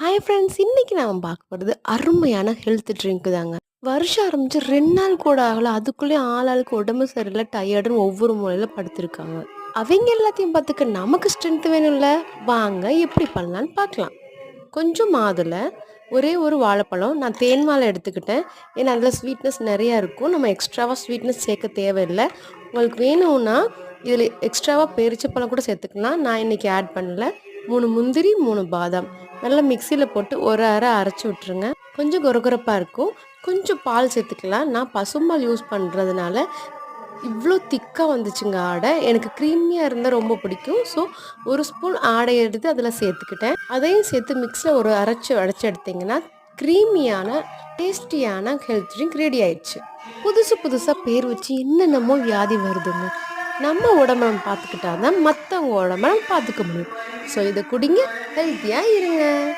Hi friends இன்னைக்கு நாம் பார்க்க போகிறது அருமையான ஹெல்த் ட்ரிங்க்கு தாங்க. வருஷம் ஆரம்பிச்சு ரெண்டு நாள் கூட ஆகல அதுக்குள்ளேயே ஆளாளுக்கு உடம்பு சரியில்லை டயர்டுன்னு ஒவ்வொரு முறையில் படுத்திருக்காங்க. அவங்க எல்லாத்தையும் பார்த்துக்க நமக்கு ஸ்ட்ரென்த் வேணும்ல? வாங்க எப்படி பண்ணலான்னு பார்க்கலாம். கொஞ்சம் மாதுளை ஒரே ஒரு வாழைப்பழம் நான் தேன் மாலை எடுத்துக்கிட்டேன். ஏன்னா அதில் ஸ்வீட்னஸ் நிறையா இருக்கும். நம்ம எக்ஸ்ட்ராவாக ஸ்வீட்னஸ் சேர்க்க தேவையில்லை. உங்களுக்கு வேணும்னா இதில் எக்ஸ்ட்ராவாக பேரிச்சப்பழம் கூட சேர்த்துக்கலாம். நான் இன்றைக்கி ஆட் பண்ணல. மூணு முந்திரி மூணு பாதாம். நல்லா மிக்சியில் போட்டு ஒரு அரை அரைச்சி விட்ருங்க கொஞ்சம் கொரகொரப்பாக இருக்கும். கொஞ்சம் பால் சேர்த்துக்கலாம். நான் பசும்பால் யூஸ் பண்ணுறதுனால இவ்வளோ திக்காக வந்துச்சுங்க ஆடை. எனக்கு க்ரீமியாக இருந்தால் ரொம்ப பிடிக்கும். ஸோ ஒரு ஸ்பூன் ஆடை எடுத்து அதில் சேர்த்துக்கிட்டேன். அதையும் சேர்த்து மிக்ஸில் ஒரு அரைச்சி அடைச்சி எடுத்திங்கன்னா க்ரீமியான டேஸ்டியான ஹெல்த் ட்ரிங்க் ரெடி ஆயிடுச்சு. புதுசு புதுசாக பேர் வச்சு என்னென்னமோ வியாதி வருதுங்க. நம்ம உடம்ப நம்ம பார்த்துக்கிட்டா தான் மற்றவங்க உடம்ப நம்ம பார்த்துக்க முடியும். ஸோ இதை குடிங்க. ஹெல்த்தியாக இருங்க.